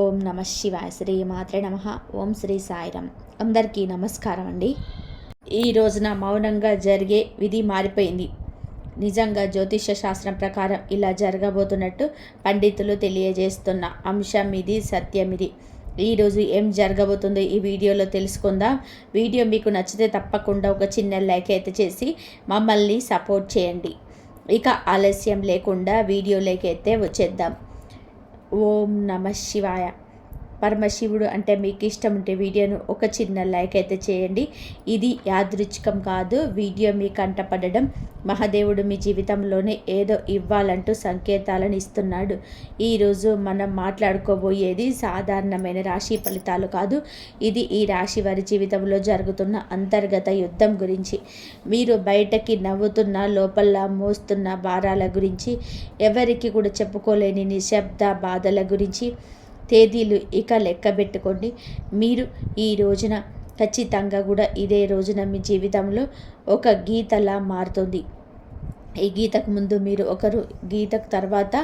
ఓం నమ శివాయ శ్రీ మాత్రే నమ. ఓం శ్రీ సాయిరామ్. అందరికీ నమస్కారం అండి. ఈ రోజున మౌనంగా జరిగే విధి మారిపోయింది. నిజంగా జ్యోతిష శాస్త్రం ప్రకారం ఇలా జరగబోతున్నట్టు పండితులు తెలియజేస్తున్న అంశం ఇది సత్యం ఇది. ఈరోజు ఏం జరగబోతుందో ఈ వీడియోలో తెలుసుకుందాం. వీడియో మీకు నచ్చితే తప్పకుండా ఒక చిన్న లైక్ అయితే చేసి మమ్మల్ని సపోర్ట్ చేయండి. ఇక ఆలస్యం లేకుండా వీడియోలోకి అయితే వచ్చేద్దాం. ఓం నమ శివాయ. పరమశివుడు అంటే మీకు ఇష్టం ఉంటే వీడియోను ఒక చిన్న లైక్ అయితే చేయండి. ఇది యాదృచ్ఛికం కాదు. వీడియో మీ కంటపడడం మహాదేవుడు మీ జీవితంలోనే ఏదో ఇవ్వాలంటూ సంకేతాలను ఇస్తున్నాడు. ఈరోజు మనం మాట్లాడుకోబోయేది సాధారణమైన రాశి ఫలితాలు కాదు. ఇది ఈ రాశి వారి జీవితంలో జరుగుతున్న అంతర్గత యుద్ధం గురించి. మీరు బయటకి నవ్వుతున్న లోపల మోస్తున్న భారాల గురించి ఎవరికి కూడా చెప్పుకోలేని నిశ్శబ్ద బాధల గురించి తేదీలు ఇక లెక్క పెట్టుకోండి. మీరు ఈ రోజున ఖచ్చితంగా కూడా ఇదే రోజున మీ జీవితంలో ఒక గీతలా మారుతుంది. ఈ గీతకు ముందు మీరు ఒకరు గీతకు తర్వాత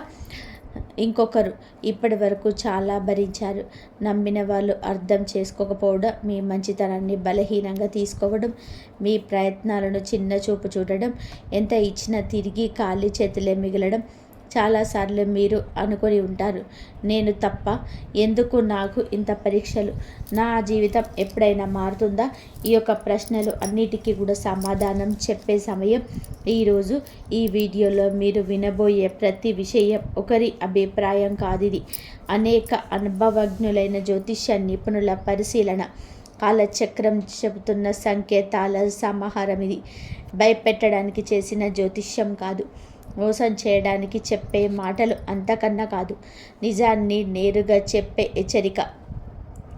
ఇంకొకరు ఇప్పటి వరకు చాలా భరించారు. నమ్మిన వాళ్ళు అర్థం చేసుకోకపోవడం మీ మంచితనాన్ని బలహీనంగా తీసుకోవడం మీ ప్రయత్నాలను చిన్న చూపు చూడడం ఎంత ఇచ్చినా తిరిగి ఖాళీ చేతులే మిగలడం చాలాసార్లు మీరు అనుకొని ఉంటారు. నేను తప్ప ఎందుకు నాకు ఇంత పరీక్షలు? నా జీవితం ఎప్పుడైనా మారుతుందా? ఈ యొక్క ప్రశ్నలు అన్నిటికీ కూడా సమాధానం చెప్పే సమయం. ఈరోజు ఈ వీడియోలో మీరు వినబోయే ప్రతి విషయం ఒకరి అభిప్రాయం కాదు ఇది అనేక అనుభవజ్ఞులైన జ్యోతిష్య నిపుణుల పరిశీలన కాలచక్రం చెబుతున్న సంకేతాల సమాహారం ఇది భయపెట్టడానికి చేసిన జ్యోతిష్యం కాదు. మోసం చేయడానికి చెప్పే మాటలు అంతకన్నా కాదు. నిజాన్ని నేరుగా చెప్పే హెచ్చరిక.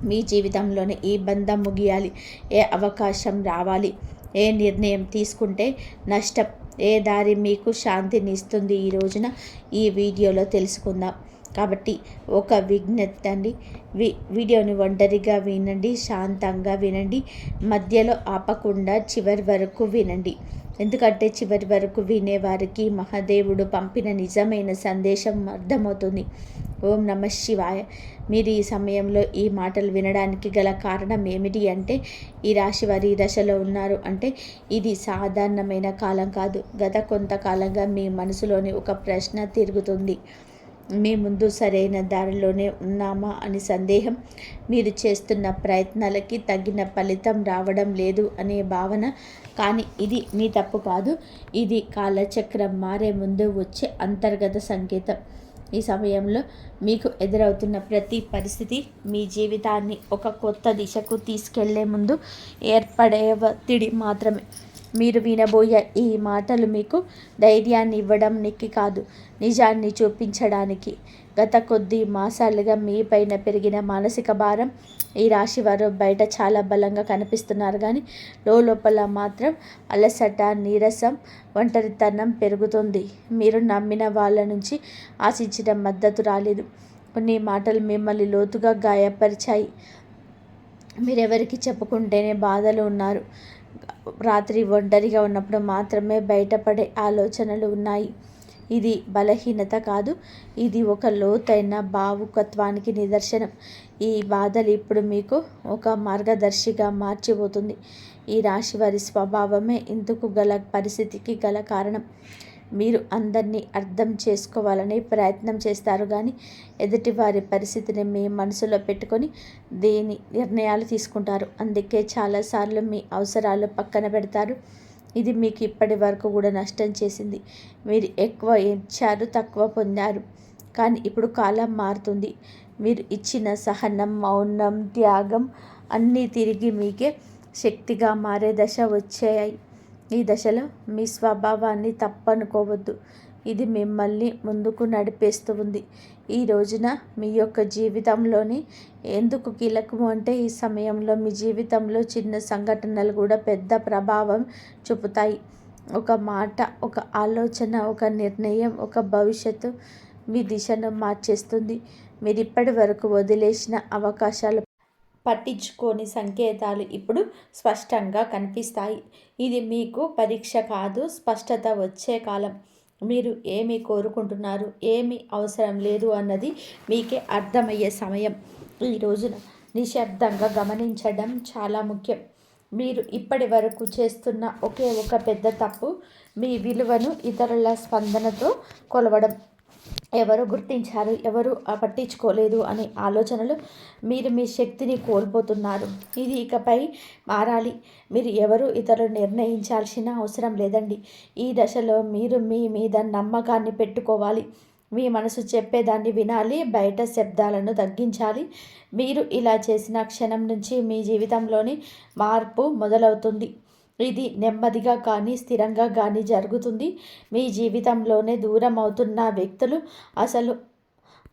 మీ జీవితంలోనే ఈ బంధం ముగియాలి. ఏ అవకాశం రావాలి? ఏ నిర్ణయం తీసుకుంటే నష్టం? ఏ దారి మీకు శాంతిని ఇస్తుంది ఈ రోజున ఈ వీడియోలో తెలుసుకుందాం. కాబట్టి ఒక విజ్ఞప్తి అండి. వి వీడియోని ఒంటరిగా వినండి శాంతంగా వినండి మధ్యలో ఆపకుండా చివరి వరకు వినండి. ఎందుకంటే చివరి వరకు వినేవారికి మహాదేవుడు పంపిన నిజమైన సందేశం అర్థమవుతుంది. ఓం నమ శివాయ. మీరు ఈ సమయంలో ఈ మాటలు వినడానికి గల కారణం ఏమిటి అంటే ఈ రాశి వారి దశలో ఉన్నారు అంటే ఇది సాధారణమైన కాలం కాదు. గత కొంతకాలంగా మీ మనసులోని ఒక ప్రశ్న తిరుగుతుంది. మీ ముందు సరైన దారిలోనే ఉన్నామా అని సందేహం. మీరు చేస్తున్న ప్రయత్నాలకి తగిన ఫలితం రావడం లేదు అనే భావన. కానీ ఇది మీ తప్పు కాదు. ఇది కాలచక్రం మారే ముందు వచ్చే అంతర్గత సంకేతం. ఈ సమయంలో మీకు ఎదురవుతున్న ప్రతి పరిస్థితి మీ జీవితాన్ని ఒక కొత్త దిశకు తీసుకెళ్ళే ముందు ఏర్పడే ఒత్తిడి మాత్రమే. మీరు వినబోయే ఈ మాటలు మీకు ధైర్యాన్ని ఇవ్వడం కాదు నిజాన్ని చూపించడానికి. గత కొద్ది మాసాలుగా మీ పైన పెరిగిన మానసిక భారం ఈ రాశి వారు బయట చాలా బలంగా కనిపిస్తున్నారు. కానీ లోపల మాత్రం అలసట నీరసం ఒంటరితనం పెరుగుతుంది. మీరు నమ్మిన వాళ్ళ నుంచి ఆశించిన మద్దతు రాలేదు. కొన్ని మాటలు మిమ్మల్ని లోతుగా గాయపరిచాయి. మీరెవరికి చెప్పుకుంటేనే బాధలు ఉన్నారు. రాత్రి ఒంటరిగా ఉన్నప్పుడు మాత్రమే బయటపడే ఆలోచనలు ఉన్నాయి. ఇది బలహీనత కాదు ఇది ఒక లోతైన భావుకత్వానికి నిదర్శనం. ఈ బాధలు ఇప్పుడు మీకు ఒక మార్గదర్శిగా మార్చిపోతుంది. ఈ రాశి వారి స్వభావమే ఇందుకు గల పరిస్థితికి గల కారణం. మీరు అందరినీ అర్థం చేసుకోవాలని ప్రయత్నం చేస్తారు. కానీ ఎదుటివారి పరిస్థితిని మీ మనసులో పెట్టుకొని దేని నిర్ణయాలు తీసుకుంటారు. అందుకే చాలాసార్లు మీ అవసరాలు పక్కన పెడతారు. ఇది మీకు ఇప్పటి వరకు కూడా నష్టం చేసింది. మీరు ఎక్కువ ఇచ్చారు తక్కువ పొందారు. కానీ ఇప్పుడు కాలం మారుతుంది. మీరు ఇచ్చిన సహనం మౌనం త్యాగం అన్నీ తిరిగి మీకే శక్తిగా మారే దశ వచ్చాయి. ఈ దశలో మీ స్వభావాన్ని తప్పనుకోవద్దు. ఇది మిమ్మల్ని ముందుకు నడిపేస్తూ ఉంది. ఈ రోజున మీ యొక్క జీవితంలోని ఎందుకు కీలకము అంటే ఈ సమయంలో మీ జీవితంలో చిన్న సంఘటనలు కూడా పెద్ద ప్రభావం చూపుతాయి. ఒక మాట ఒక ఆలోచన ఒక నిర్ణయం ఒక భవిష్యత్తు మీ దిశను మార్చేస్తుంది. మీరు ఇప్పటి వరకు వదిలేసిన అవకాశాలు పట్టించుకోని సంకేతాలు ఇప్పుడు స్పష్టంగా కనిపిస్తాయి. ఇది మీకు పరీక్ష కాదు స్పష్టత వచ్చే కాలం. మీరు ఏమి కోరుకుంటున్నారు ఏమి అవసరం లేదు అన్నది మీకే అర్థమయ్యే సమయం. ఈ రోజున నిశ్శబ్దంగా గమనించడం చాలా ముఖ్యం. మీరు ఇప్పటి వరకు చేస్తున్న ఒకే ఒక పెద్ద తప్పు మీ విలువను ఇతరుల స్పందనతో కొలవడం. ఎవరు గుర్తించారు ఎవరు పట్టించుకోలేదు అనే ఆలోచనలు మీరు మీ శక్తిని కోల్పోతున్నారు. ఇది ఇకపై మారాలి. మీరు ఎవరు ఇతరులు నిర్ణయించాల్సిన అవసరం లేదండి. ఈ దశలో మీరు మీ మీద నమ్మకాన్ని పెట్టుకోవాలి. మీ మనసు చెప్పేదాన్ని వినాలి బయట శబ్దాలను తగ్గించాలి. మీరు ఇలా చేసిన క్షణం నుంచి మీ జీవితంలోని మార్పు మొదలవుతుంది. ఇది నెమ్మదిగా కానీ స్థిరంగా కానీ జరుగుతుంది. మీ జీవితంలోనే దూరం అవుతున్న వ్యక్తులు అసలు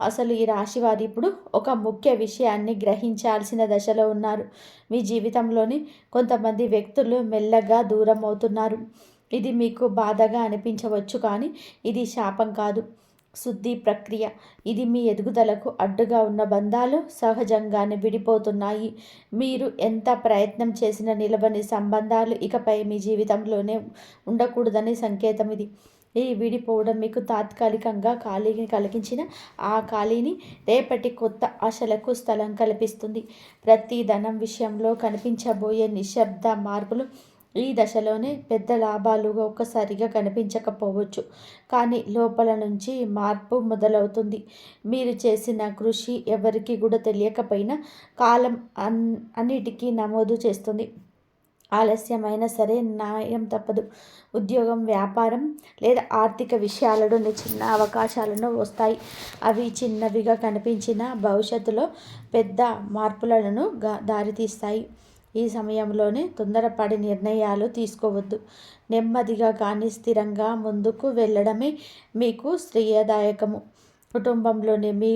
అసలు ఈ రాశి వారు ఇప్పుడు ఒక ముఖ్య విషయాన్ని గ్రహించాల్సిన దశలో ఉన్నారు. మీ జీవితంలోని కొంతమంది వ్యక్తులు మెల్లగా దూరం అవుతున్నారు. ఇది మీకు బాధగా అనిపించవచ్చు కానీ ఇది శాపం కాదు. శుద్ధి ప్రక్రియ. ఇది మీ ఎదుగుదలకు అడ్డుగా ఉన్న బంధాలు సహజంగానే విడిపోతున్నాయి. మీరు ఎంత ప్రయత్నం చేసిన నిలబని సంబంధాలు ఇకపై మీ జీవితంలోనే ఉండకూడదని సంకేతం ఇది. ఈ విడిపోవడం మీకు తాత్కాలికంగా ఖాళీని కలిగించిన ఆ ఖాళీని రేపటి కొత్త ఆశలకు స్థలం కల్పిస్తుంది. ప్రతి ధనం విషయంలో కనిపించబోయే నిశ్శబ్ద మార్పులు ఈ దశలోనే పెద్ద లాభాలు ఒక్కసారిగా కనిపించకపోవచ్చు. కానీ లోపల నుంచి మార్పు మొదలవుతుంది. మీరు చేసిన కృషి ఎవరికి కూడా తెలియకపోయినా కాలం అన్ అన్నిటికీ నమోదు చేస్తుంది. ఆలస్యమైనా సరే న్యాయం తప్పదు. ఉద్యోగం వ్యాపారం లేదా ఆర్థిక విషయాలను చిన్న అవకాశాలను వస్తాయి. అవి చిన్నవిగా కనిపించిన భవిష్యత్తులో పెద్ద మార్పులను దారితీస్తాయి. ఈ సమయంలోనే తొందరపడి నిర్ణయాలు తీసుకోవద్దు. నెమ్మదిగా కానీ స్థిరంగా ముందుకు వెళ్ళడమే మీకు శ్రేయదాయకము. కుటుంబంలోని మీ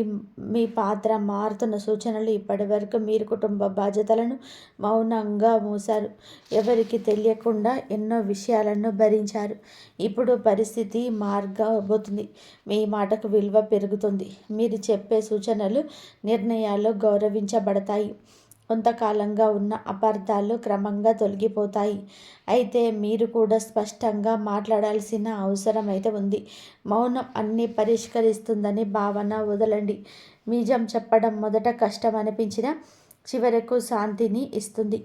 మీ పాత్ర మారుతున్న సూచనలు ఇప్పటివరకు మీరు కుటుంబ బాధ్యతలను మౌనంగా మూశారు. ఎవరికి తెలియకుండా ఎన్నో విషయాలను భరించారు. ఇప్పుడు పరిస్థితి మార్గబోతుంది. మీ మాటకు విలువ పెరుగుతుంది. మీరు చెప్పే సూచనలు నిర్ణయాలు గౌరవించబడతాయి. కొంతకాలంగా ఉన్న అపార్థాలు క్రమంగా తొలగిపోతాయి. అయితే మీరు కూడా స్పష్టంగా మాట్లాడాల్సిన అవసరం అయితే ఉంది. మౌనం అన్నీ పరిష్కరిస్తుందని భావన వదలండి. నిజం చెప్పడం మొదట కష్టం అనిపించిన చివరకు శాంతిని ఇస్తుంది.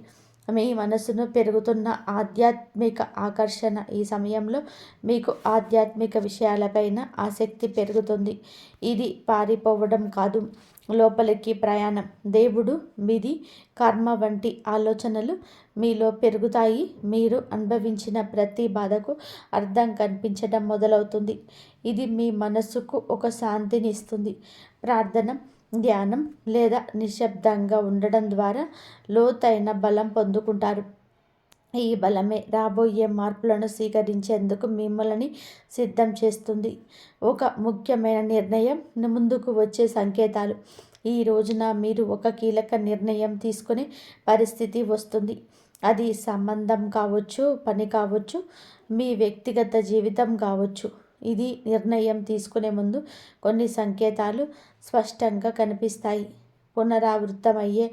మీ మనసును పెరుగుతున్న ఆధ్యాత్మిక ఆకర్షణ ఈ సమయంలో మీకు ఆధ్యాత్మిక విషయాలపైన ఆసక్తి పెరుగుతుంది. ఇది పారిపోవడం కాదు. లోపలికి ప్రయాణం. దేవుడు విధి కర్మ వంటి ఆలోచనలు మీలో పెరుగుతాయి. మీరు అనుభవించిన ప్రతి బాధకు అర్థం కనిపించడం మొదలవుతుంది. ఇది మీ మనస్సుకు ఒక శాంతిని ఇస్తుంది. ప్రార్థన ధ్యానం లేదా నిశ్శబ్దంగా ఉండడం ద్వారా లోతైన బలం పొందుకుంటారు. ఈ బలమే. రాబోయే మార్పులను స్వీకరించేందుకు మిమ్మల్ని సిద్ధం చేస్తుంది. ఒక ముఖ్యమైన నిర్ణయం ముందుకు వచ్చే సంకేతాలు. ఈ రోజున మీరు ఒక కీలక నిర్ణయం తీసుకునే పరిస్థితి వస్తుంది. అది సంబంధం కావచ్చు పని కావచ్చు మీ వ్యక్తిగత జీవితం కావచ్చు. ఇది నిర్ణయం తీసుకునే ముందు కొన్ని సంకేతాలు స్పష్టంగా కనిపిస్తాయి. పునరావృతమయ్యే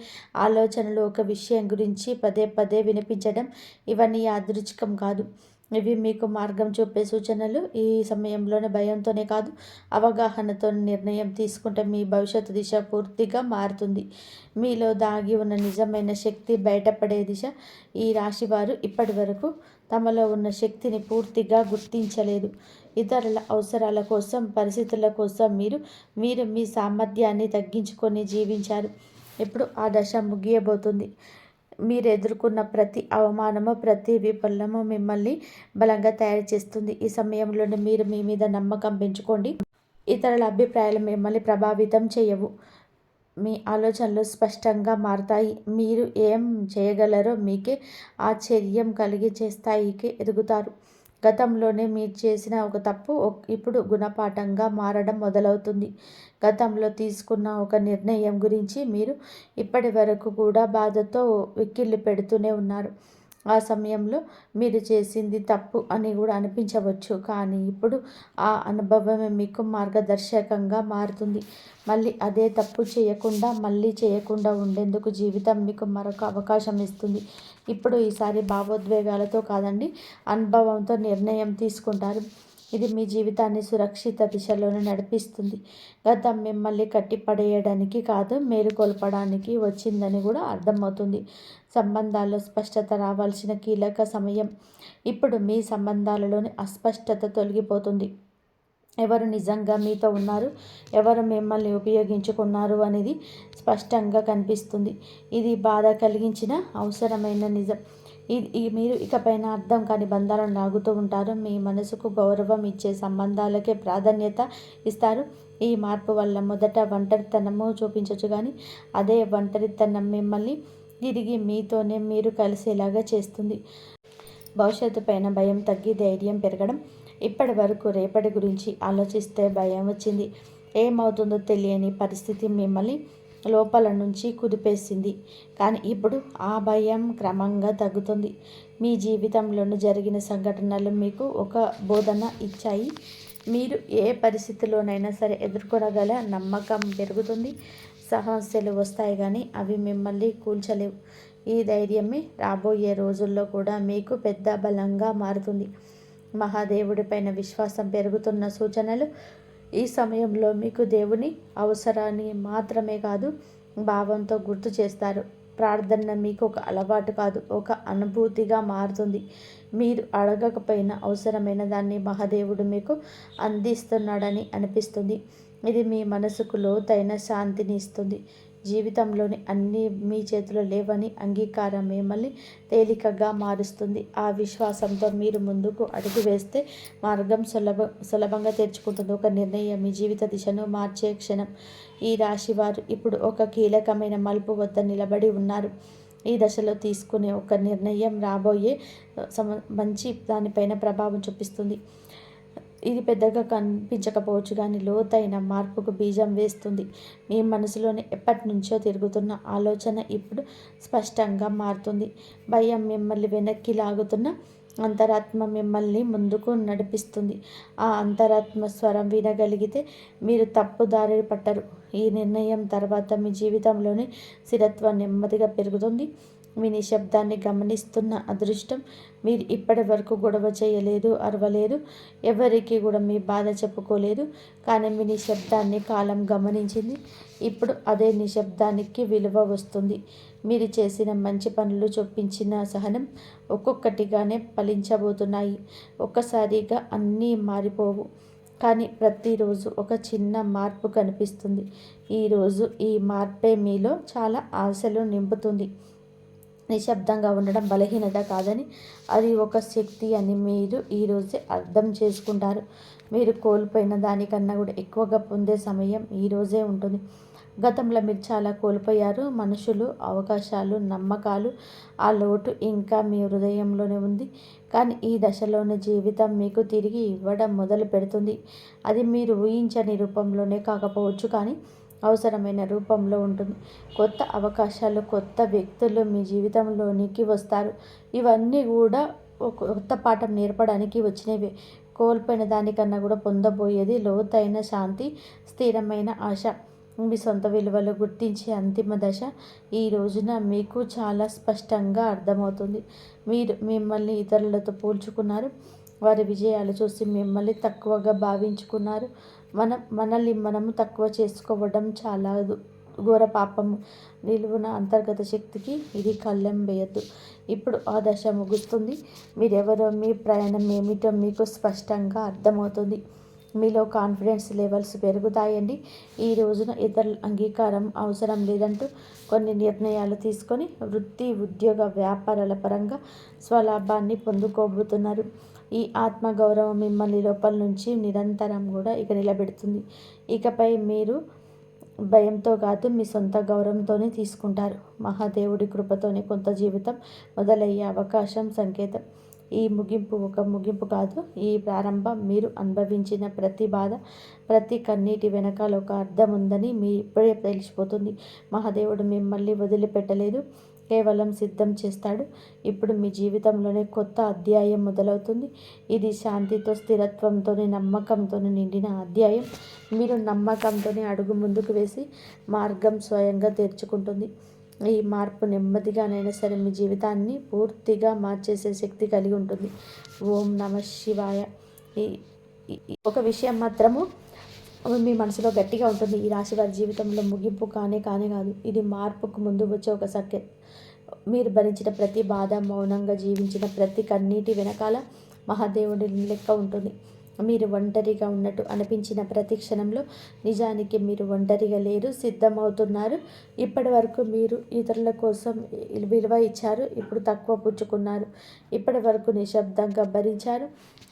ఆలోచనలు ఒక విషయం గురించి పదే పదే వినిపించడం ఇవన్నీ యాదృచ్ఛికం కాదు. ఇవి మీకు మార్గం చూపే సూచనలు. ఈ సమయంలోనే భయంతోనే కాదు అవగాహనతో నిర్ణయం తీసుకుంటే మీ భవిష్యత్తు దిశ పూర్తిగా మారుతుంది. మీలో దాగి ఉన్న నిజమైన శక్తి బయటపడే దిశ ఈ రాశివారు ఇప్పటి వరకు తమలో ఉన్న శక్తిని పూర్తిగా గుర్తించలేదు. ఇతరుల అవసరాల కోసం పరిస్థితుల కోసం మీరు మీరు మీ సామర్థ్యాన్ని తగ్గించుకొని జీవించారు. ఇప్పుడు ఆ దశ ముగియబోతుంది? మీరు ఎదుర్కొన్న ప్రతి అవమానము ప్రతి విఫలము మిమ్మల్ని బలంగా తయారు చేస్తుంది. ఈ సమయంలోనే మీరు మీ మీద నమ్మకం పెంచుకోండి. ఇతరుల అభిప్రాయాలు మిమ్మల్ని ప్రభావితం చేయవు. మీ ఆలోచనలు స్పష్టంగా మారుతాయి. మీరు ఏం చేయగలరో మీకే ఆశ్చర్యం కలిగి స్థాయికి ఎదుగుతారు. గతంలోనే మీరు చేసిన ఒక తప్పు ఇప్పుడు గుణపాఠంగా మారడం మొదలవుతుంది. గతంలో తీసుకున్న ఒక నిర్ణయం గురించి మీరు ఇప్పటి వరకు కూడా బాధతో వెక్కిళ్ళు పెడుతూనే ఉన్నారు. ఆ సమయంలో మీరు చేసింది తప్పు అని కూడా అనిపించవచ్చు కానీ ఇప్పుడు ఆ అనుభవమే మీకు మార్గదర్శకంగా మారుతుంది. మళ్ళీ అదే తప్పు చేయకుండా మళ్ళీ చేయకుండా ఉండేందుకు జీవితం మీకు మరొక అవకాశం ఇస్తుంది. ఇప్పుడు ఈసారి భావోద్వేగాలతో కాదండి అనుభవంతో నిర్ణయం తీసుకుంటారు. ఇది మీ జీవితాన్ని సురక్షిత దిశలోనే నడిపిస్తుంది. గతం మిమ్మల్ని కట్టిపడేయడానికి కాదు మేలుకొల్పడానికి వచ్చిందని కూడా అర్థమవుతుంది. సంబంధాల్లో స్పష్టత రావాల్సిన కీలక సమయం ఇప్పుడు మీ సంబంధాలలోని అస్పష్టత తొలగిపోతుంది. ఎవరు నిజంగా మీతో ఉన్నారు? ఎవరు మిమ్మల్ని ఉపయోగించుకున్నారు అనేది స్పష్టంగా కనిపిస్తుంది. ఇది బాధ కలిగించిన అవసరమైన నిజం. ఇది మీరు ఇకపైన అర్థం కాని బంధాలను నాగుతూ ఉంటారు. మీ మనసుకు గౌరవం ఇచ్చే సంబంధాలకే ప్రాధాన్యత ఇస్తారు. ఈ మార్పు వల్ల మొదట ఒంటరితనము చూపించవచ్చు కానీ అదే ఒంటరితనం మిమ్మల్ని తిరిగి మీతోనే మీరు కలిసేలాగా చేస్తుంది. భవిష్యత్తు పైన భయం తగ్గి ధైర్యం పెరగడం ఇప్పటి వరకు రేపటి గురించి ఆలోచిస్తే భయం వచ్చింది. ఏమవుతుందో తెలియని పరిస్థితి మిమ్మల్ని లోపల నుంచి కుదిపేసింది. కానీ ఇప్పుడు ఆ భయం క్రమంగా తగ్గుతుంది. మీ జీవితంలోనూ జరిగిన సంఘటనలు మీకు ఒక బోధన ఇచ్చాయి. మీరు ఏ పరిస్థితిలోనైనా సరే ఎదుర్కొనగల నమ్మకం పెరుగుతుంది. సమస్యలు వస్తాయి కానీ అవి మిమ్మల్ని కూల్చలేవు. ఈ ధైర్యమే రాబోయే రోజుల్లో కూడా మీకు పెద్ద బలంగా మారుతుంది. మహాదేవుడిపైన విశ్వాసం పెరుగుతున్న సూచనలు ఈ సమయంలో మీకు దేవుని అవసరాన్ని మాత్రమే కాదు భావంతో గుర్తు చేస్తారు. ప్రార్థన మీకు ఒక అలవాటు కాదు ఒక అనుభూతిగా మారుతుంది. మీరు అడగకపోయినా అవసరమైన దాన్ని మహాదేవుడు మీకు అందిస్తున్నాడని అనిపిస్తుంది. ఇది మీ మనసుకు లోతైన శాంతిని ఇస్తుంది. జీవితంలోని అన్నీ మీ చేతిలో లేవని అంగీకారం మిమ్మల్ని తేలికగా మారుస్తుంది. ఆ విశ్వాసంతో మీరు ముందుకు అడుగు వేస్తే మార్గం సులభ సులభంగా తెరుచుకుంటుంది. ఒక నిర్ణయం మీ జీవిత దిశను మార్చే క్షణం. ఈ రాశి వారు ఇప్పుడు ఒక కీలకమైన మలుపు వద్ద నిలబడి ఉన్నారు. ఈ దశలో తీసుకునే ఒక నిర్ణయం రాబోయే సమ మంచి దానిపైన ప్రభావం చూపిస్తుంది. ఇది పెద్దగా కనిపించకపోవచ్చు కానీ లోతైన మార్పుకు బీజం వేస్తుంది. మీ మనసులోని ఎప్పటి నుంచో తిరుగుతున్న ఆలోచన ఇప్పుడు స్పష్టంగా మారుతుంది. భయం మిమ్మల్ని వెనక్కి లాగుతున్న అంతరాత్మ మిమ్మల్ని ముందుకు నడిపిస్తుంది. ఆ అంతరాత్మ స్వరం వినగలిగితే మీరు తప్పుదారి పట్టరు. ఈ నిర్ణయం తర్వాత మీ జీవితంలోని స్థిరత్వం నెమ్మదిగా పెరుగుతుంది. మీ నిశ్శబ్దాన్ని గమనిస్తున్న అదృష్టం మీరు ఇప్పటి వరకు గొడవ చేయలేదు అరవలేదు ఎవరికి కూడా మీ బాధ చెప్పుకోలేదు కానీ మీ నిశ్శబ్దాన్ని కాలం గమనించింది. ఇప్పుడు అదే నిశ్శబ్దానికి విలువ వస్తుంది. మీరు చేసిన మంచి పనులు చొప్పించిన సహనం ఒక్కొక్కటిగానే ఫలించబోతున్నాయి. ఒక్కసారిగా అన్నీ మారిపోవు. కానీ ప్రతిరోజు ఒక చిన్న మార్పు కనిపిస్తుంది. ఈరోజు ఈ మార్పే మీలో చాలా ఆశలు నింపుతుంది. నిశ్శబ్దంగా ఉండడం బలహీనత కాదని అది ఒక శక్తి అని మీరు ఈరోజే అర్థం చేసుకుంటారు. మీరు కోల్పోయిన దానికన్నా కూడా ఎక్కువగా పొందే సమయం ఈరోజే ఉంటుంది. గతంలో మీరు చాలా కోల్పోయారు. మనుషులు అవకాశాలు నమ్మకాలు ఆ లోటు ఇంకా మీ హృదయంలోనే ఉంది. కానీ ఈ దశలోని జీవితం మీకు తిరిగి ఇవ్వడం మొదలు పెడుతుంది. అది మీరు ఊహించని రూపంలోనే కాకపోవచ్చు కానీ అవసరమైన రూపంలో ఉంటుంది. కొత్త అవకాశాలు కొత్త వ్యక్తులు మీ జీవితంలోనికి వస్తారు. ఇవన్నీ కూడా ఒక కొత్త పాఠం నేర్పడానికి వచ్చినవి. కోల్పోయిన దానికన్నా కూడా పొందబోయేది లోతైన శాంతి స్థిరమైన ఆశ. మీ సొంత విలువలు గుర్తించే అంతిమ దశ ఈ రోజున మీకు చాలా స్పష్టంగా అర్థమవుతుంది. మీరు మిమ్మల్ని ఇతరులతో పోల్చుకున్నారు. వారి విజయాలు చూసి మిమ్మల్ని తక్కువగా భావించుకున్నారు. మనం మనల్ని మనము తక్కువ చేసుకోవడం చాలా ఘోర పాపము నిలువున అంతర్గత శక్తికి ఇది కళ్ళెం వేయద్దు. ఇప్పుడు ఆ దశ ముగుస్తుంది. మీరెవరో మీ ప్రయాణం ఏమిటో మీకు స్పష్టంగా అర్థమవుతుంది. మీలో కాన్ఫిడెన్స్ లెవెల్స్ పెరుగుతాయండి. ఈ రోజున ఇతరుల అంగీకారం అవసరం లేదంటూ కొన్ని నిర్ణయాలు తీసుకొని వృత్తి ఉద్యోగ వ్యాపారాల పరంగా స్వలాభాన్ని పొందుకోబోతున్నారు. ఈ ఆత్మగౌరవం మిమ్మల్ని లోపల నుంచి నిరంతరం కూడా ఇక నిలబెడుతుంది. ఇకపై మీరు భయంతో కాదు మీ సొంత గౌరవంతోనే తీసుకుంటారు. మహాదేవుడి కృపతోనే కొంత జీవితం మొదలయ్యే అవకాశం సంకేతం. ఈ ముగింపు ఒక ముగింపు కాదు ఈ ప్రారంభం మీరు అనుభవించిన ప్రతి బాధ ప్రతి కన్నీటి వెనకాల ఒక అర్థం ఉందని మీ ఇప్పుడే తెలిసిపోతుంది. మహాదేవుడు మిమ్మల్ని వదిలిపెట్టలేదు. కేవలం సిద్ధం చేస్తాడు. ఇప్పుడు మీ జీవితంలోనే కొత్త అధ్యాయం మొదలవుతుంది. ఇది శాంతితో స్థిరత్వంతో నమ్మకంతో నిండిన అధ్యాయం. మీరు నమ్మకంతో అడుగు ముందుకు వేసి మార్గం స్వయంగా తెరుచుకుంటుంది. ఈ మార్పు నెమ్మదిగానైనా సరే మీ జీవితాన్ని పూర్తిగా మార్చేసే శక్తి కలిగి ఉంటుంది. ఓం నమ శివాయ. ఈ ఈ- ఒక విషయం మాత్రము మీ మనసులో గట్టిగా ఉంటుంది. ఈ రాశి వారి జీవితంలో ముగింపు కానే కానే కాదు. ఇది మార్పుకు ముందు వచ్చే ఒక సఖ్య. మీరు భరించిన ప్రతి బాధ మౌనంగా జీవించిన ప్రతి కన్నీటి వెనకాల మహాదేవుడి లెక్క ఉంటుంది. మీరు ఒంటరిగా ఉన్నట్టు అనిపించిన ప్రతి క్షణంలో నిజానికి మీరు ఒంటరిగా లేరు సిద్ధమవుతున్నారు. ఇప్పటి వరకు మీరు ఇతరుల కోసం విలువ ఇచ్చారు ఇప్పుడు తక్కువ పుచ్చుకున్నారు. ఇప్పటి వరకు నిశ్శబ్దంగా భరించారు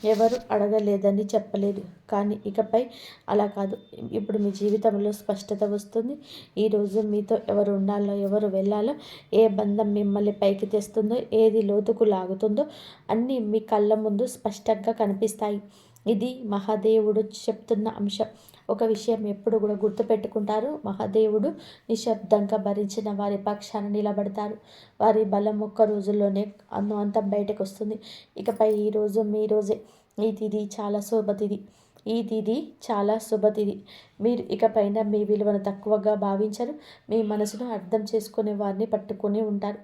ఎవరు అడగలేదని చెప్పలేదు. కానీ ఇకపై అలా కాదు. ఇప్పుడు మీ జీవితంలో స్పష్టత వస్తుంది. ఈరోజు మీతో ఎవరు ఉండాలో ఎవరు వెళ్ళాలో ఏ బంధం మిమ్మల్ని పైకి తెస్తుందో ఏది లోతుకు లాగుతుందో అన్నీ మీ కళ్ళ ముందు స్పష్టంగా కనిపిస్తాయి. ఇది మహాదేవుడు చెప్తున్న అంశం. ఒక విషయం ఎప్పుడు కూడా గుర్తుపెట్టుకుంటారు. మహాదేవుడు నిశ్శబ్దంగా భరించిన వారి పక్షాన నిలబడతారు. వారి బలం ఒక్క రోజుల్లోనే అంతం బయటకు వస్తుంది. ఇకపై ఈ రోజు మీ రోజే. ఈ తిది చాలా శుభతిది ఈ తిది చాలా శుభతిది మీరు ఇకపైన మీ విలువను తక్కువగా భావించరు. మీ మనసును అర్థం చేసుకునే వారిని పట్టుకొని ఉంటారు.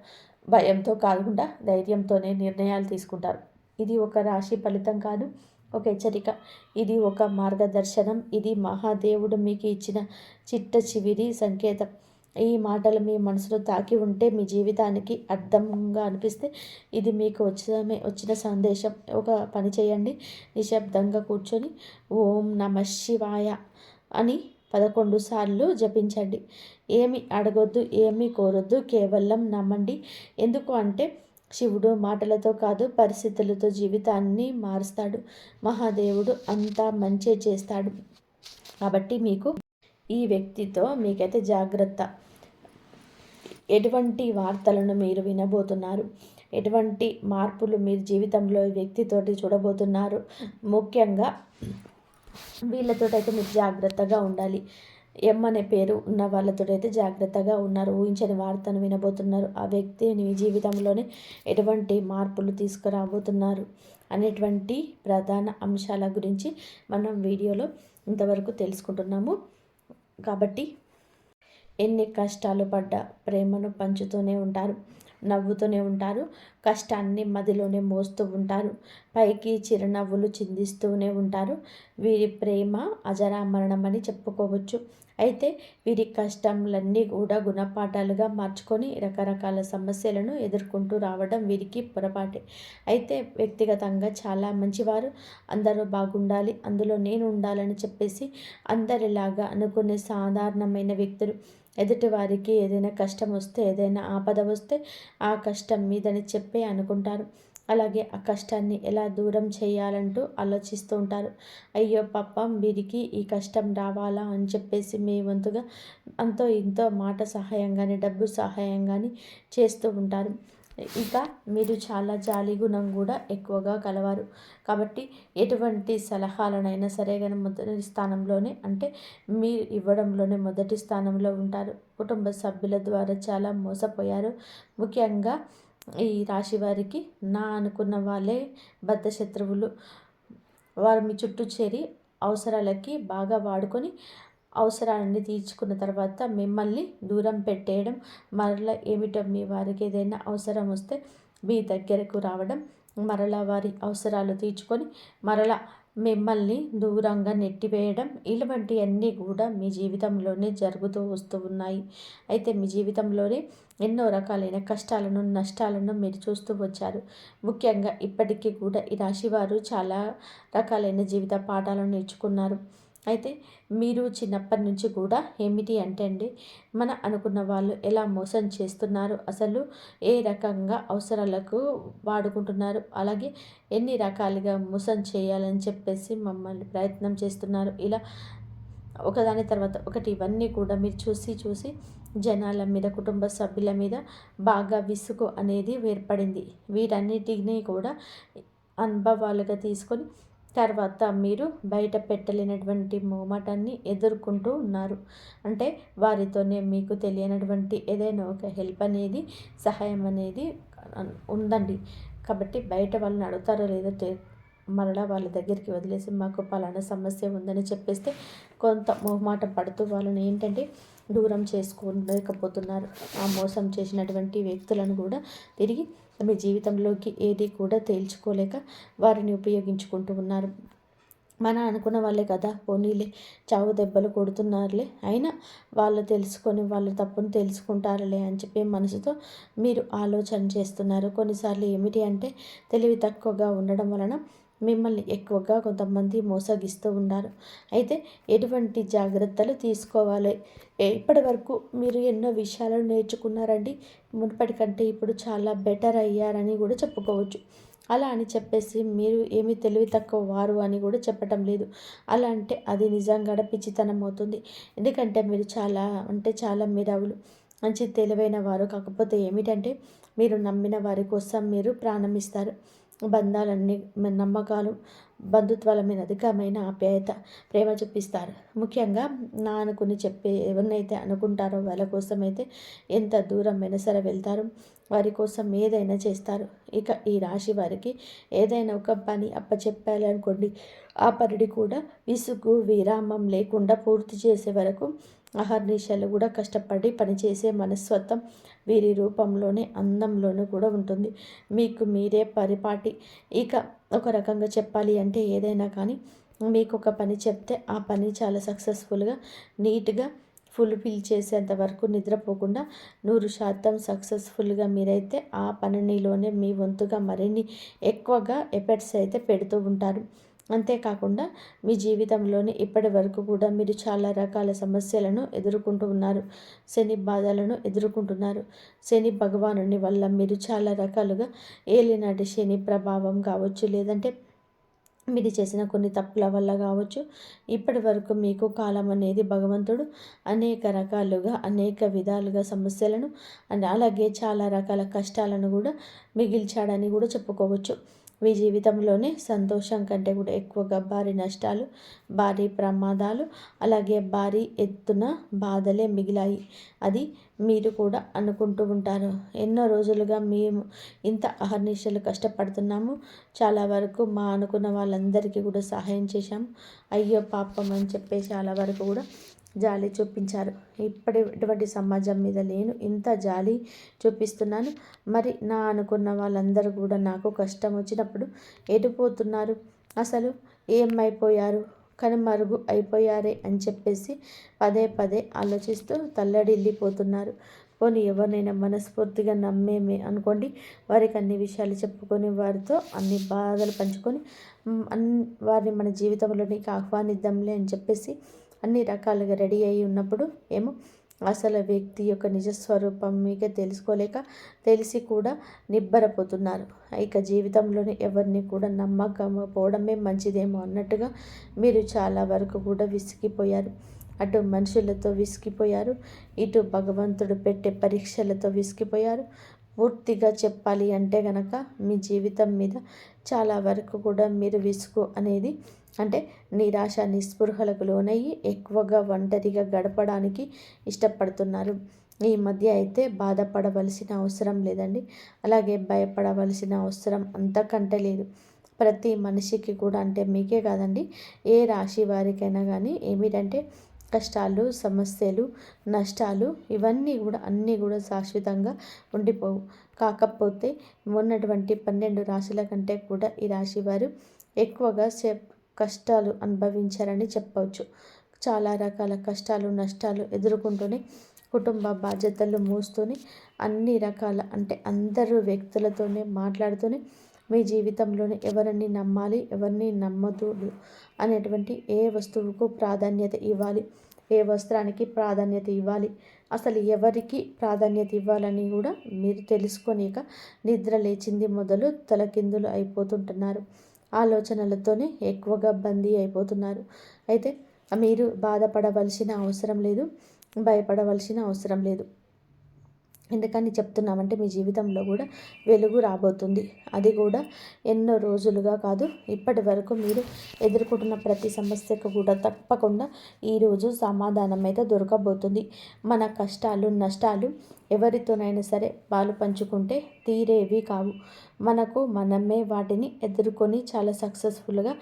భయంతో కాకుండా ధైర్యంతోనే నిర్ణయాలు తీసుకుంటారు. ఇది ఒక రాశి ఫలితం కాదు. ఒక హెచ్చరిక. ఇది ఒక మార్గదర్శనం. ఇది మహాదేవుడు మీకు ఇచ్చిన చిట్ట చివిరి సంకేతం. ఈ మాటలు మీ మనసులో తాకి ఉంటే మీ జీవితానికి అర్థంగా అనిపిస్తే ఇది మీకు వచ్చిన వచ్చిన సందేశం. ఒక పని చేయండి. నిశ్శబ్దంగా కూర్చొని ఓం నమ శివాయ అని పదకొండు సార్లు జపించండి. ఏమి అడగొద్దు ఏమి కోరొద్దు కేవలం నమ్మండి. ఎందుకు అంటే శివుడు మాటలతో కాదు పరిస్థితులతో జీవితాన్ని మారుస్తాడు. మహాదేవుడు అంతా మంచి చేస్తాడు. కాబట్టి మీకు ఈ వ్యక్తితో మీకైతే జాగ్రత్త. ఎటువంటి వార్తలను మీరు వినబోతున్నారు? ఎటువంటి మార్పులు మీరు జీవితంలో ఈ వ్యక్తితోటి చూడబోతున్నారు? ముఖ్యంగా వీళ్ళతోటైతే మీరు జాగ్రత్తగా ఉండాలి. ఎం అనే పేరు ఉన్న వాళ్ళతో అయితే జాగ్రత్తగా ఉన్నారు. ఊహించని వార్తను వినబోతున్నారు. ఆ వ్యక్తి నీ జీవితంలోనే ఎటువంటి మార్పులు తీసుకురాబోతున్నారు అనేటువంటి ప్రధాన అంశాల గురించి మనం వీడియోలో ఇంతవరకు తెలుసుకుంటున్నాము. కాబట్టి ఎన్ని కష్టాలు పడ్డా ప్రేమను పంచుతూనే ఉంటారు. నవ్వుతూనే ఉంటారు కష్టాన్ని మదిలోనే మోస్తూ ఉంటారు పైకి చిరునవ్వులు చిందిస్తూనే ఉంటారు. వీరి ప్రేమ అజరామరణమని చెప్పుకోవచ్చు. అయితే వీరి కష్టంలన్నీ కూడా గుణపాఠాలుగా మార్చుకొని రకరకాల సమస్యలను ఎదుర్కొంటూ రావడం వీరికి పొరపాటే. అయితే వ్యక్తిగతంగా చాలా మంచివారు అందరూ బాగుండాలి అందులో నేను ఉండాలని చెప్పేసి అందరిలాగా అనుకునే సాధారణమైన వ్యక్తులు ఎదుటివారికి ఏదైనా కష్టం వస్తే ఏదైనా ఆపద వస్తే ఆ కష్టం మీదని చెప్పే అనుకుంటారు. అలాగే ఆ కష్టాన్ని ఎలా దూరం చేయాలంటూ ఆలోచిస్తూ ఉంటారు. అయ్యో పాపం వీరికి ఈ కష్టం రావాలా అని చెప్పేసి మీ వంతుగా అంతో ఇంతో మాట సహాయం కానీ డబ్బు సహాయం కానీ చేస్తూ ఉంటారు. ఇక మీరు చాలా జాలి గుణం కూడా ఎక్కువగా కలవారు. కాబట్టి ఎటువంటి సలహాలనైనా సరే కానీ మొదటి స్థానంలోనే అంటే మీరు ఇవ్వడంలోనే మొదటి స్థానంలో ఉంటారు. కుటుంబ సభ్యుల ద్వారా చాలా మోసపోయారు. ముఖ్యంగా ఈ రాశి వారికి నా అనుకున్న వాళ్ళే బద్ధ శత్రువులు. వారు మీ చుట్టూ చేరి అవసరాలకి బాగా వాడుకొని అవసరాలన్నీ తీర్చుకున్న తర్వాత మిమ్మల్ని దూరం పెట్టేయడం మరలా ఏమిటో మీ వారికి ఏదైనా అవసరం వస్తే మీ దగ్గరకు రావడం మరలా వారి అవసరాలు తీర్చుకొని మరలా మిమ్మల్ని దూరంగా నెట్టివేయడం ఇలాంటివన్నీ కూడా మీ జీవితంలోనే జరుగుతూ వస్తూ ఉన్నాయి. అయితే మీ జీవితంలోనే ఎన్నో రకాలైన కష్టాలను నష్టాలను మీరు చూస్తూ వచ్చారు. ముఖ్యంగా ఇప్పటికీ కూడా ఈ రాశివారు చాలా రకాలైన జీవిత పాఠాలను నేర్చుకున్నారు. అయితే మీరు చిన్నప్పటి నుంచి కూడా ఏమిటి అంటే అండి మన అనుకున్న వాళ్ళు ఎలా మోసం చేస్తున్నారు? అసలు ఏ రకంగా అవసరాలకు వాడుకుంటున్నారు? అలాగే ఎన్ని రకాలుగా మోసం చేయాలని చెప్పేసి మమ్మల్ని ప్రయత్నం చేస్తున్నారు. ఇలా ఒకదాని తర్వాత ఒకటి ఇవన్నీ కూడా మీరు చూసి చూసి జనాల మీద కుటుంబ సభ్యుల మీద బాగా విసుగు అనేది ఏర్పడింది. వీటన్నిటినీ కూడా అనుభవాలుగా తీసుకొని తర్వాత మీరు బయట పెట్టలేనటువంటి మొహమాటాన్ని ఎదుర్కొంటూ ఉన్నారు. అంటే వారితోనే మీకు తెలియనటువంటి ఏదైనా ఒక హెల్ప్ అనేది సహాయం అనేది ఉందండి. కాబట్టి బయట వాళ్ళని అడుగుతారో లేదో మరలా వాళ్ళ దగ్గరికి వదిలేసి మాకు పలానా సమస్య ఉందని చెప్పేస్తే కొంత మొహమాట పడుతూ వాళ్ళని ఏంటంటే దూరం చేసుకోలేకపోతున్నారు. ఆ మోసం చేసినటువంటి వ్యక్తులను కూడా తిరిగి మీ జీవితంలోకి ఏది కూడా తేల్చుకోలేక వారిని ఉపయోగించుకుంటూ ఉన్నారు. మన అనుకున్న వాళ్ళే కదా పోనీలే చావు దెబ్బలు కొడుతున్నారులే. అయినా వాళ్ళు తెలుసుకొని వాళ్ళు తప్పును తెలుసుకుంటారులే అని చెప్పి మనసుతో మీరు ఆలోచన చేస్తున్నారు. కొన్నిసార్లు ఏమిటి అంటే తెలివి తక్కువగా ఉండడం వలన మిమ్మల్ని ఎక్కువగా కొంతమంది మోసగిస్తూ ఉన్నారు. అయితే ఎటువంటి జాగ్రత్తలు తీసుకోవాలి? ఇప్పటి వరకు మీరు ఎన్నో విషయాలను నేర్చుకున్నారండి. మునుపటి కంటే ఇప్పుడు చాలా బెటర్ అయ్యారని కూడా చెప్పుకోవచ్చు. అలా అని చెప్పేసి మీరు ఏమి తెలివి తక్కువ వారు అని కూడా చెప్పటం లేదు. అలా అంటే అది నిజంగా పిచ్చితనం అవుతుంది. ఎందుకంటే మీరు చాలా అంటే చాలా మీరవులు మంచి తెలివైన వారు కాకపోతే ఏమిటంటే మీరు నమ్మిన వారి కోసం మీరు ప్రాణమిస్తారు బంధాలన్నీ నమ్మకాలు బంధుత్వాల మీద అధికమైన ఆప్యాయత ప్రేమ చూపిస్తారు. ముఖ్యంగా నా అనుకుని చెప్పే ఎవరినైతే అనుకుంటారో వాళ్ళ కోసం అయితే ఎంత దూరమైనా సరే వెళ్తారు. వారి కోసం ఏదైనా చేస్తారు. ఇక ఈ రాశి వారికి ఏదైనా ఒక పని అప్పచెప్పాలనుకోండి ఆ పనిని కూడా విసుగు విరామం లేకుండా పూర్తి చేసే వరకు అహర్నిశలు కూడా కష్టపడి పనిచేసే మనస్తత్వం వీరి రూపంలోనే అందంలోనూ కూడా ఉంటుంది. మీకు మీరే పరిపాటి. ఇక ఒక రకంగా చెప్పాలి అంటే ఏదైనా కానీ మీకు ఒక పని చెప్తే ఆ పని చాలా సక్సెస్ఫుల్గా నీట్గా ఫుల్ఫిల్ చేసేంత వరకు నిద్రపోకుండా నూరు శాతం సక్సెస్ఫుల్గా మీరైతే ఆ పనినిలోనే మీ వంతుగా మరిన్ని ఎక్కువగా ఎఫెక్ట్స్ అయితే పెడుతూ ఉంటారు. అంతేకాకుండా మీ జీవితంలోని ఇప్పటి వరకు కూడా మీరు చాలా రకాల సమస్యలను ఎదుర్కొంటూ ఉన్నారు. శని బాధలను ఎదుర్కొంటున్నారు. శని భగవానుని వల్ల మీరు చాలా రకాలుగా ఏలినాటి శని ప్రభావం కావచ్చు లేదంటే మీరు చేసిన కొన్ని తప్పుల వల్ల కావచ్చు. ఇప్పటి వరకు మీకు కాలం అనేది భగవంతుడు అనేక రకాలుగా అనేక విధాలుగా సమస్యలను అండ్ అలాగే చాలా రకాల కష్టాలను కూడా మిగిల్చాడని కూడా చెప్పుకోవచ్చు. మీ జీవితంలోనే సంతోషం కంటే కూడా ఎక్కువగా భారీ నష్టాలు భారీ ప్రమాదాలు అలాగే భారీ ఎత్తున బాధలే మిగిలాయి. అది మీరు కూడా అనుకుంటూ ఉంటారు. ఎన్నో రోజులుగా మేము ఇంత అహర్నిశలు కష్టపడుతున్నాము. చాలా వరకు మా అనుకున్న వాళ్ళందరికీ కూడా సహాయం చేశాము. అయ్యో పాపం అని చెప్పేసి చాలా వరకు కూడా జాలి చూపించారు. ఇప్పటి సమాజం మీద నేను ఇంత జాలి చూపిస్తున్నాను. మరి నా అనుకున్న వాళ్ళందరూ కూడా నాకు కష్టం వచ్చినప్పుడు ఎటుపోతున్నారు అసలు ఏమైపోయారు కనుమరుగు అయిపోయారే అని చెప్పేసి పదే పదే ఆలోచిస్తూ తల్లడిల్లిపోతున్నారు. పోనీ ఎవరినైనా మనస్ఫూర్తిగా నమ్మేమే అనుకోండి. వారికి అన్ని విషయాలు చెప్పుకొని వారితో అన్ని బాధలు పంచుకొని అన్ వారిని మన జీవితంలోనికి ఆహ్వానిద్దాంలే అని చెప్పేసి అన్ని రకాలుగా రెడీ అయి ఉన్నప్పుడు ఏమో అసలు వ్యక్తి యొక్క నిజస్వరూపం మీకే తెలుసుకోలేక తెలిసి కూడా నిబ్బరపోతున్నారు. ఇక జీవితంలోని ఎవరిని కూడా నమ్మకపోవడమే మంచిదేమో అన్నట్టుగా మీరు చాలా వరకు కూడా విసిగిపోయారు. అటు మనుషులతో విసిగిపోయారు ఇటు భగవంతుడు పెట్టే పరీక్షలతో విసిగిపోయారు పూర్తిగా చెప్పాలి అంటే గనక మీ జీవితం మీద చాలా వరకు కూడా మీరు విసుగు అనేది అంటే నిరాశ నిస్పృహలకు లోనయ్యి ఎక్కువగా ఒంటరిగా గడపడానికి ఇష్టపడుతున్నారు. ఈ మధ్య అయితే బాధపడవలసిన అవసరం లేదండి. అలాగే భయపడవలసిన అవసరం అంతకంటే లేదు. ప్రతి మనిషికి కూడా అంటే మీకే కాదండి. ఏ రాశి వారికైనా కానీ ఏమిటంటే కష్టాలు సమస్యలు నష్టాలు ఇవన్నీ కూడా అన్నీ కూడా శాశ్వతంగా ఉండిపోవు. కాకపోతే ఉన్నటువంటి పన్నెండు రాశుల కంటే కూడా ఈ రాశి వారు ఎక్కువగా కష్టాలు అనుభవించారని చెప్పవచ్చు. చాలా రకాల కష్టాలు నష్టాలు ఎదుర్కొంటూనే కుటుంబ బాధ్యతలు మోస్తూనే అన్ని రకాల అంటే అందరూ వ్యక్తులతోనే మాట్లాడుతూనే మీ జీవితంలోనే ఎవరిని నమ్మాలి ఎవరిని నమ్మదు అనేటువంటి ఏ వస్తువుకు ప్రాధాన్యత ఇవ్వాలి? ఏ వస్త్రానికి ప్రాధాన్యత ఇవ్వాలి? అసలు ఎవరికి ప్రాధాన్యత ఇవ్వాలని కూడా మీరు తెలుసుకొనిక నిద్ర లేచింది మొదలు తలకిందులు అయిపోతుంటున్నారు. ఆలోచనలతోనే ఎక్కువగా బందీ అయిపోతున్నారు. అయితే మీరు బాధపడవలసిన అవసరం లేదు భయపడవలసిన అవసరం లేదు. ఎందుకని చెప్తున్నామంటే మీ జీవితంలో కూడా వెలుగు రాబోతుంది. అది కూడా ఎన్నో రోజులుగా కాదు ఇప్పటి వరకు మీరు ఎదుర్కొంటున్న ప్రతి సమస్యకు కూడా తప్పకుండా ఈరోజు సమాధానం అయితే దొరకబోతుంది. మన కష్టాలు నష్టాలు ఎవరితోనైనా సరే పాలు పంచుకుంటే తీరేవి కావు. మనకు మనమే వాటిని ఎదుర్కొని చాలా సక్సెస్ఫుల్గా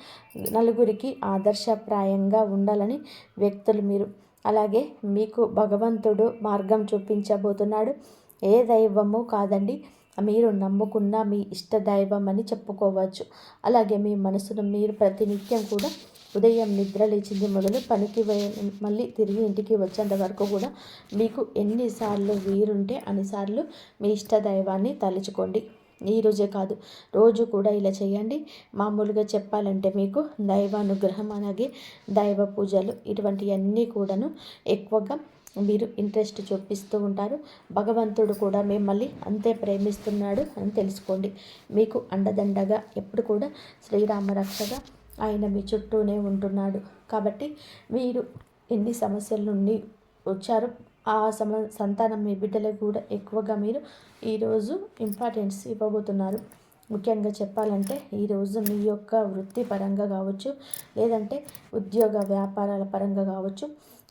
నలుగురికి ఆదర్శప్రాయంగా ఉండాలని వ్యక్తులు మీరు అలాగే మీకు భగవంతుడు మార్గం చూపించబోతున్నాడు. ఏ దైవము కాదండి. మీరు నమ్ముకున్న మీ ఇష్ట దైవం అని చెప్పుకోవచ్చు. అలాగే మీ మనసును మీరు ప్రతినిత్యం కూడా ఉదయం నిద్ర లేచింది మొదలు పనికి మళ్ళీ తిరిగి ఇంటికి వచ్చేంత వరకు కూడా మీకు ఎన్నిసార్లు వీరుంటే అన్నిసార్లు మీ ఇష్ట దైవాన్ని తలుచుకోండి. ఈ రోజే కాదు రోజు కూడా ఇలా చేయండి. మామూలుగా చెప్పాలంటే మీకు దైవానుగ్రహం అలాగే దైవ పూజలు ఇటువంటివన్నీ కూడాను ఎక్కువగా మీరు ఇంట్రెస్ట్ చూపిస్తూ ఉంటారు. భగవంతుడు కూడా మిమ్మల్ని అంతే ప్రేమిస్తున్నాడు అని తెలుసుకోండి. మీకు అండదండగా ఎప్పుడు కూడా శ్రీరామ రక్షగా ఆయన మీ చుట్టూనే ఉంటున్నాడు. కాబట్టి మీరు ఎన్ని సమస్యల నుండి వచ్చారు ఆ సమ సంతానం మీ బిడ్డలకు కూడా ఎక్కువగా మీరు ఈరోజు ఇంపార్టెన్స్ ఇవ్వబోతున్నారు. ముఖ్యంగా చెప్పాలంటే ఈరోజు మీ యొక్క వృత్తి పరంగా కావచ్చు లేదంటే ఉద్యోగ వ్యాపారాల పరంగా కావచ్చు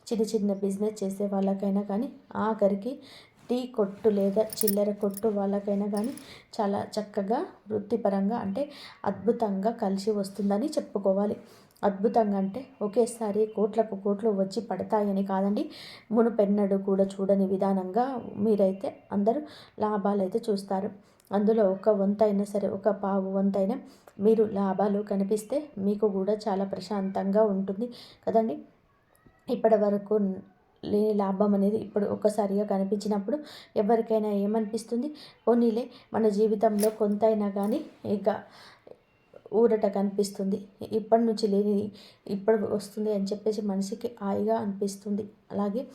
చిన్న చిన్న బిజినెస్ చేసే వాళ్ళకైనా కానీ ఆఖరికి టీ కొట్టు లేదా చిల్లర కొట్టు వాళ్ళకైనా కానీ చాలా చక్కగా వృత్తిపరంగా అంటే అద్భుతంగా కలిసి వస్తుందని చెప్పుకోవాలి. అద్భుతంగా అంటే ఒకేసారి కోట్లకు కోట్లు వచ్చి పడతాయని కాదండి. మునుపెన్నడు కూడా చూడని విధానంగా మీరైతే అందరూ లాభాలు అయితే చూస్తారు. అందులో ఒక వంతైనా సరే ఒక పావు వంతైనా మీరు లాభాలు కనిపిస్తే మీకు కూడా చాలా ప్రశాంతంగా ఉంటుంది కదండి. ఇప్పటి వరకు లేని లాభం అనేది ఇప్పుడు ఒక్కసారిగా కనిపించినప్పుడు ఎవరికైనా ఏమనిపిస్తుంది? పోనీలే మన జీవితంలో కొంతైనా కానీ ఇక ఊరట కనిపిస్తుంది. ఇప్పటి నుంచి లేని ఇప్పుడు వస్తుంది అని చెప్పేసి మనిషికి హాయిగా అనిపిస్తుంది. అలాగే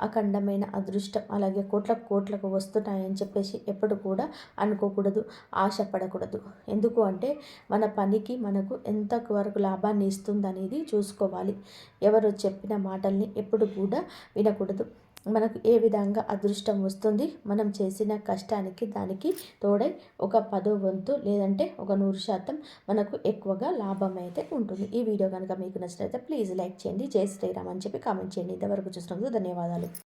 అఖండమైన అదృష్టం అలాగే కోట్లకు కోట్లకు వస్తున్నాయని చెప్పేసి ఎప్పుడు కూడా అనుకోకూడదు ఆశపడకూడదు. ఎందుకు అంటే మన పనికి మనకు ఎంత వరకు లాభాన్ని ఇస్తుందనేది చూసుకోవాలి. ఎవరు చెప్పిన మాటల్ని ఎప్పుడు కూడా వినకూడదు. మనకు ఏ విధంగా అదృష్టం వస్తుంది? మనం చేసిన కష్టానికి దానికి తోడై ఒక పదో వంతు లేదంటే ఒక నూరు శాతం మనకు ఎక్కువగా లాభం అయితే ఉంటుంది. ఈ వీడియో కనుక మీకు నచ్చినట్లయితే ప్లీజ్ లైక్ చేయండి. జై శ్రీరామ్ అని చెప్పి కామెంట్ చేయండి. ఇంతవరకు చూసినందుకు ధన్యవాదాలు.